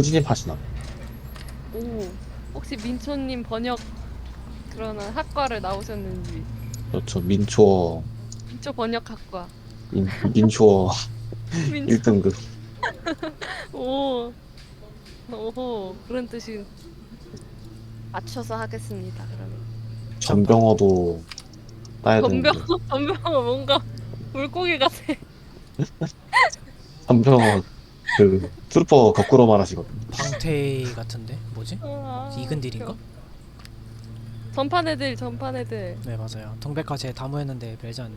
후진입하시나? 오 혹시 민초님 번역 그러는 학과를 나오셨는지 그렇죠. 민초어, 민초 번역학과 민, 민초어 민초 1등급. 오 오호 그런 뜻이 맞춰서 하겠습니다 그러면 전병어도 따야 되는데. 전병 전병은 뭔가 물고기 같아 전병어 그 트루퍼 거꾸로 말하시거든요. 방태이 같은데 뭐지? 아, 이근 딜인가? 전판 애들 전판 애들 네 맞아요. 동백화 제 다무했는데 벨지 않네.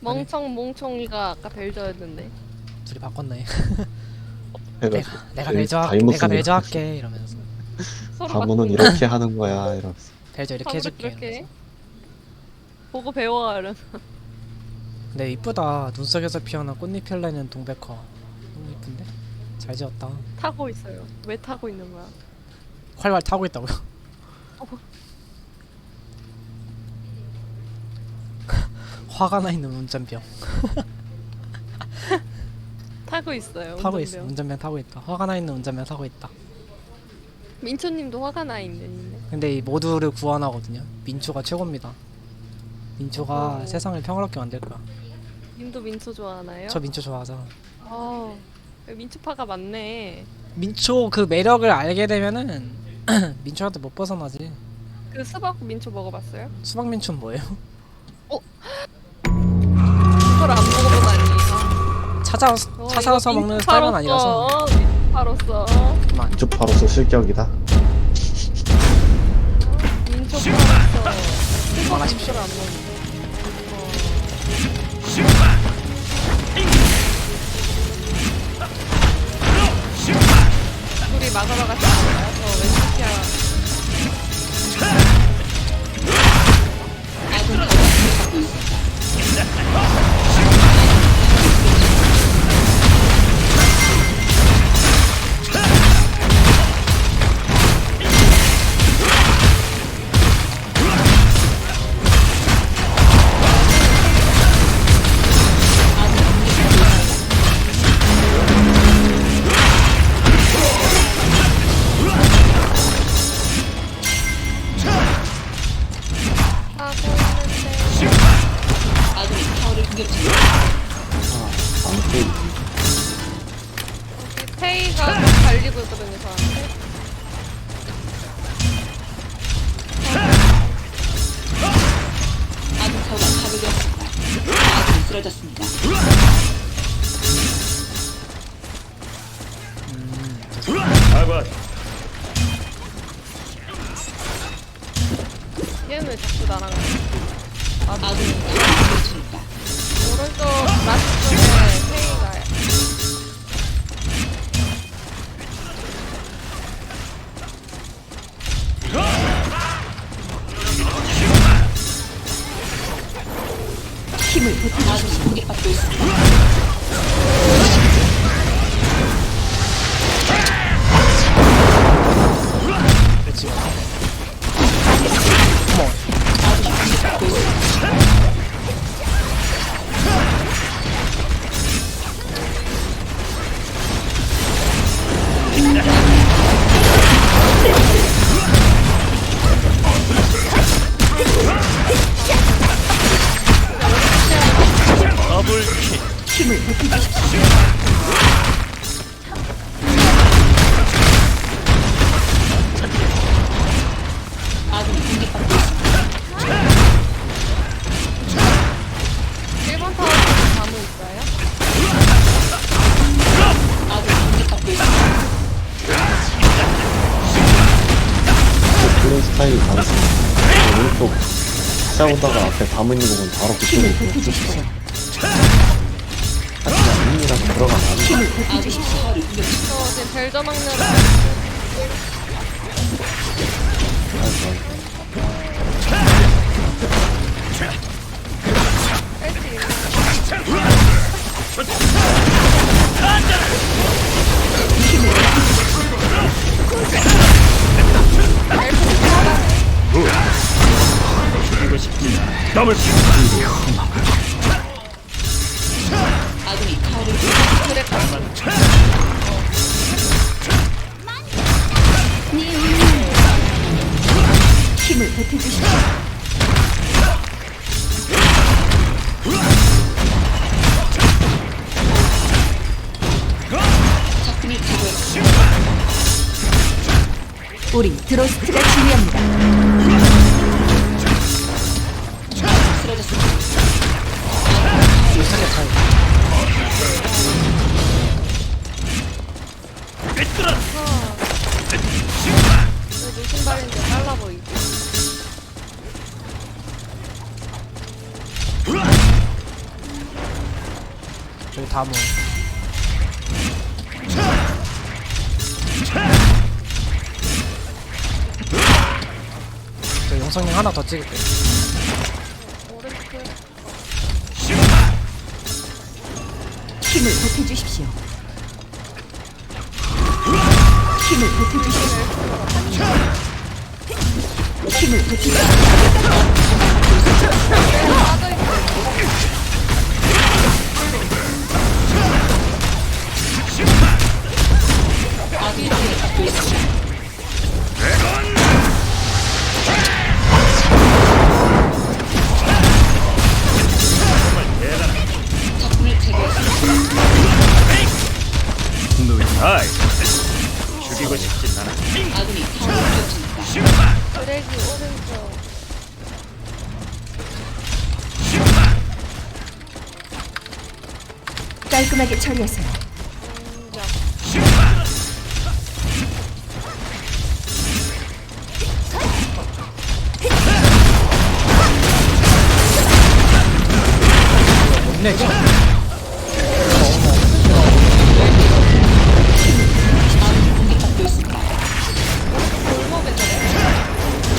멍청 몽청이가 아까 벨저였는데 둘이 바꿨네. 해가지고 내가 네, 벨저. 다이모스는 내가 벨저 할게 이러면서 서로 바꾸는 이렇게 하는 거야 이러면서. 벨저 이렇게 서로 해줄게. 그렇게 이러면서. 보고 배워 이런 근데 이쁘다. 눈 속에서 피어난 꽃잎 펼레는 동백화. 이쁜데? 잘 지었다. 타고 있어요 왜 타고 있는 거야 활활 타고 있다고요? 화가 나 있는 운전병. 타고 있어요 타고 있어. 운전병. 운전병 타고 있다. 화가 나 있는 운전병 타고 있다. 민초님도 화가 나 있는 근데 이 모두를 구원하거든요. 민초가 최고입니다. 민초가 어허. 세상을 평화롭게 만들 거야. 님도 민초 좋아하나요? 저 민초 좋아하잖아. 어 민초파가 많네 민초 그 매력을 알게 되면은 민초한테 못 벗어나지. 그 수박 민초 먹어봤어요? 수박 민초는 뭐예요? 그걸 안 먹어보다니 아, 찾아 어, 찾아서 이거 먹는 스타일은 아니라서. 민초파로서 그만. 민초파로서 실격이다. 민초파로서 수박 그만하십시오. 민초를 안 먹는데 좀 달리고 있거든요 저한테 아군 타워가 파괴되었습니다. 아군이 쓰러졌습니다. 시작오다가 앞에 담은 있는 부분 바로 그쪽으로 쭉 하지만 인이라서 들어가면 안 돼. 지금 벨저 막느라 담을 네 힘을 보태주시오. 우리 드로스트가 지휘합니다. 다무. 저 영상님 하나 더. 오른쪽 힘을 보태주십시오. 힘을 보태주십시오. 힘을 보태주십시오. 아군이 공격받고 있습니다.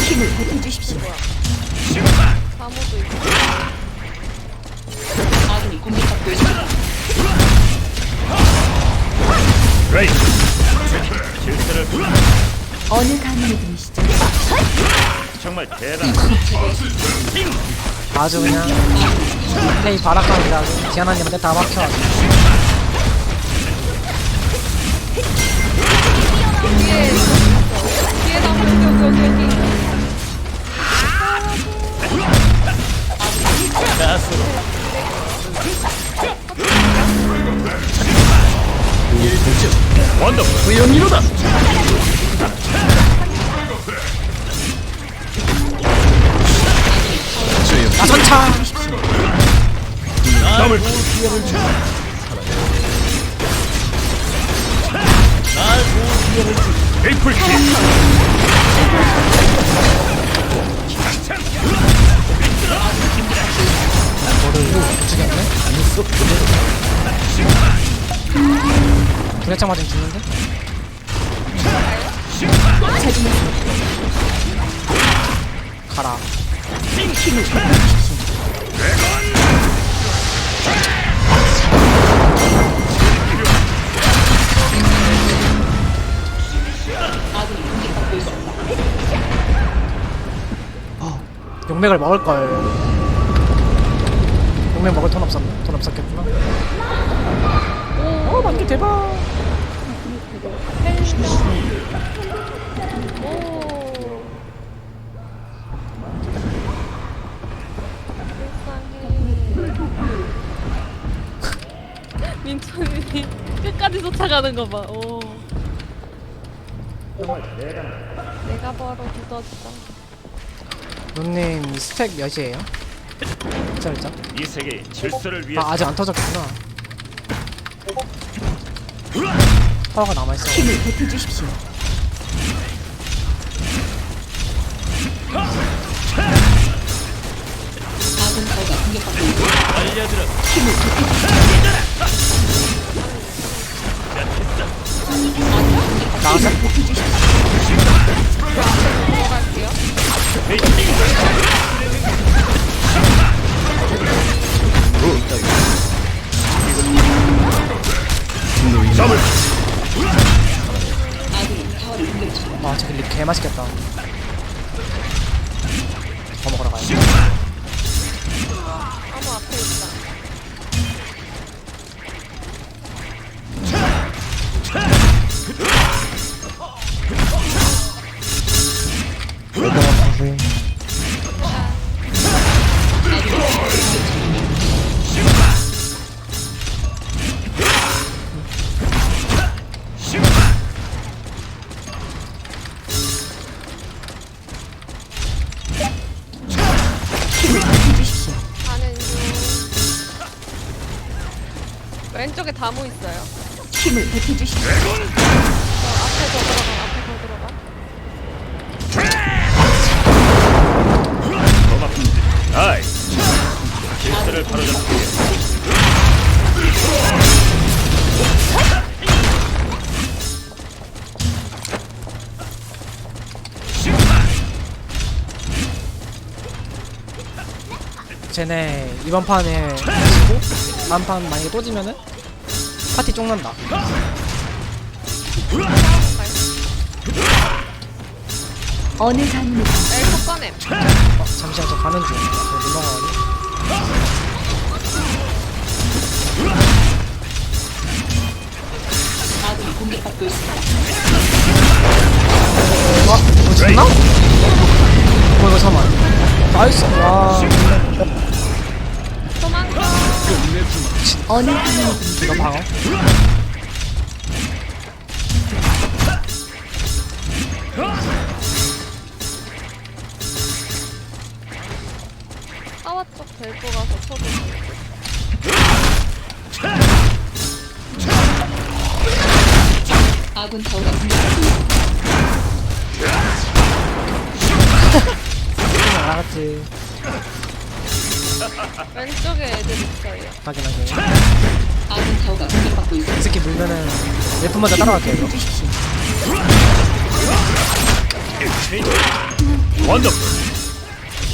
힘을 보태 주십시오. 아군이 공격받고 있습니다. 레이, 질서를 어느 가문에 들으시죠? 정말 대단. 아주 그냥 플레이 바락합니다. 아주 디아나님한테 다 막혀. 뒤에 뒤에 나무 여기 여기 여기. 가수로 원더풀 후연이로다. 나선차! 남을 메이플 킥. 분해창 맞으면 죽는데? 가라. 공격받고 있습니다. 용맥을 먹을 걸. 용맥 먹을 돈 없었나? 돈 없었겠구나. 오, 만개 대박! 민철이 끝까지 쫓아가는 거 봐. 오. 내가 바로 굳었다. 눈님 스택 몇이에요? 짤짤. 이 세계의 질서를 위해 아, 아직 안 터졌구나. 파워가 남아있어. 힘을 보태주십시오. 아군 타워가 공격받고 있습니다. 알려들어. 나왔어? 들어갈게 요. 점을 있어요. 힘을 베풀 주십시오. 저 앞에 더 들어가. 앞에 더 들어가. 고맙습니다. 아이. 질서를 바로잡기 위해 쟤네 이번 판에 지고 다음 판 만약에 또 지면은 파티 쪽난다. 어느 가문에 엘프 꺼냄. 어, 잠시만 저 가는 중. 저 넘어가니. 아군이 공격받고 있습니다. 와, 이거 죽나? 어, 이거 잠깐만. 나이스. 와, 어느 가문에 이거 방어. 사와 쪽 데리고 가서 쳐도 돼. 아군 타워가. 나갔지. 왼쪽에 애들 있어요. 확인하게. 아군 타워가 공격받고 있습니다. 이 새끼 물면은 래프 먼저 따라갈게요. 이거.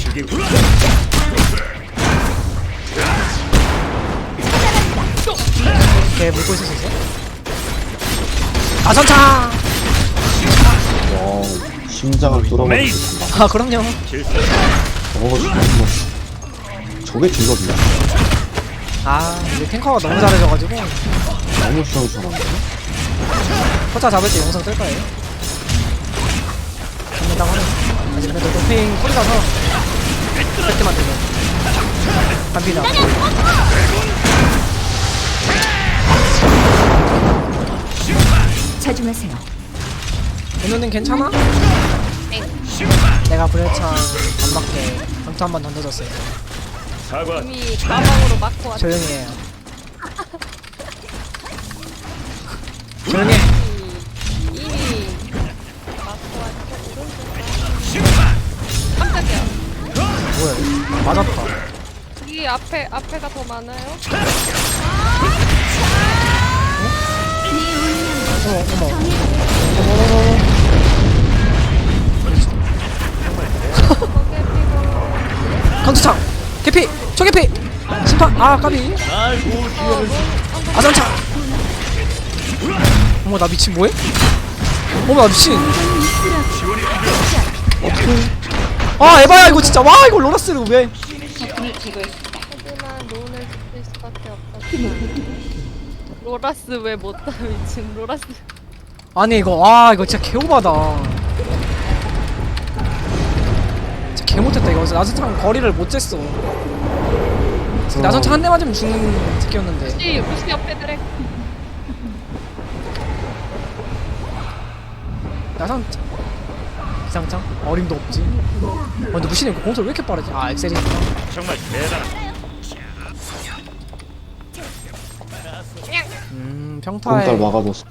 죽이 걔 물고 있을 수 있어? 아, 전차! 와 심장을 뚫어버리고 아, 그럼요. 질서 정말 저게 딜러이야 아, 우리 탱커가 너무 잘해줘가지고. 너무 시원시원한데? 포차 잡을 때 영상 뜰 거예요. 잡는다고 하네. 아직 그래도 도핑 뿌리라서 그렇게 만들면 반피다. 자중하세요. 은우는 괜찮아? 엥. 내가 안 맞게 강투 한번 던져줬어요. 사과 이미 가방으로 막고 왔지. 조용히 해요. 조용히 해. 이미 막고 왔죠. 깜짝이야. 뭐야, 맞았다. 이 앞에 앞에가 더 많아요. 개피! 초개피! 심판! 아, 까비! 아전차! 어머, 나 미친 뭐해? 어머, 나 미친! 어떡해. 아, 에바야, 이거 진짜. 와, 이거 로라스를 왜. 적군을 제거했습니다. 하지만 론을 지킬 수밖에 없었다. 로라스 왜 못다 미친 로라스. 아니, 이거, 와, 이거 진짜 개오바다. 개 못했다, 이거. 나선창 거리를 못 쟀어. 나선창 한 대 맞으면 죽는 새끼였는데. 루시 루시 옆에 드랙. 나선 이상창 어림도 없지. 어, 근데 무신이 그 공속 왜 이렇게 빠르지? 아 엑셀이구나. 정말 대단하다. 음 평타에 달 막아줬어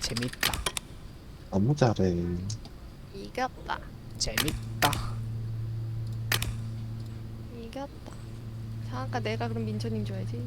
재밌다. 너무 잘해 이겼다. 재밌다. 이겼다. 잠깐 내가 그럼 민초님 줘야지.